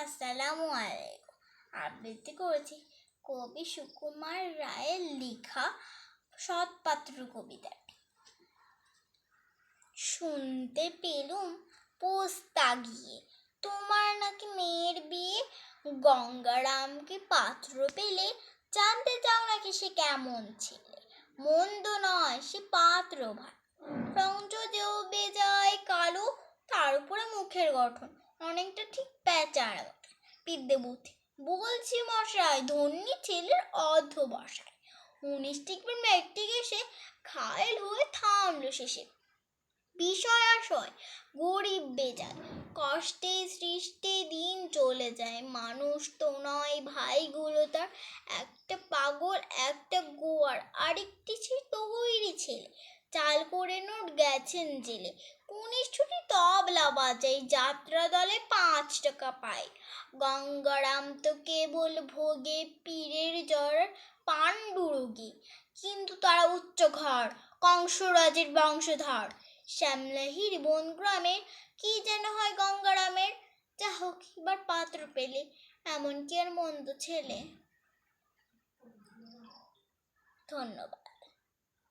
আসসালামু আলাইকুম। আবৃত্তি করেছি কবি সুকুমার রায়ের লেখা সৎপাত্র কবিতাটি। শুনতে পেলুম পোস্তা গিয়ে তোমার নাকি মেয়ের বিয়ে? গঙ্গারামকে পাত্র পেলে? জানতে চাও নাকি সে কেমন ছেলে? মন্দ নয়, সে পাত্র ভাই রং যদিও বেজায় কালো, তার উপরে মুখের গঠন। অনেকটা ঠিক প্যাঁচার বিদ্যে বুদ্ধি, বলছি মশাই, ধন্যী ছেলের অর্ধ বসায়। উনিশ টিকবেন মেট্রিক এসে ঘায়েল হয়ে থামলো শেষে। বিষয় আশয় গরিব বেজায় কষ্টে সৃষ্টি দিন চলে যায়। মানুষ তো নয়, ভাইগুলো তার একটা পাগল, একটা গোয়ার, আরেকটি ছিল তৈরি ছেলে। চাল করে নোট গেছেন জেলে। কুনিশ ছুটি তবলা বাজাই যাত্রা দলে পাঁচ টাকা পায়। গঙ্গারাম তো কেবল ভোগে পীরের জ্বর, পাণ্ডুরোগী। কিন্তু তারা উচ্চ ঘর কংসরাজের বংশধর। শ্যামলাহির বন গ্রামের কি যেন হয় গঙ্গারামের। যা হোক, এবার পাত্র পেলে, এমনকি আর মন্দ ছেলে। ধন্যবাদ।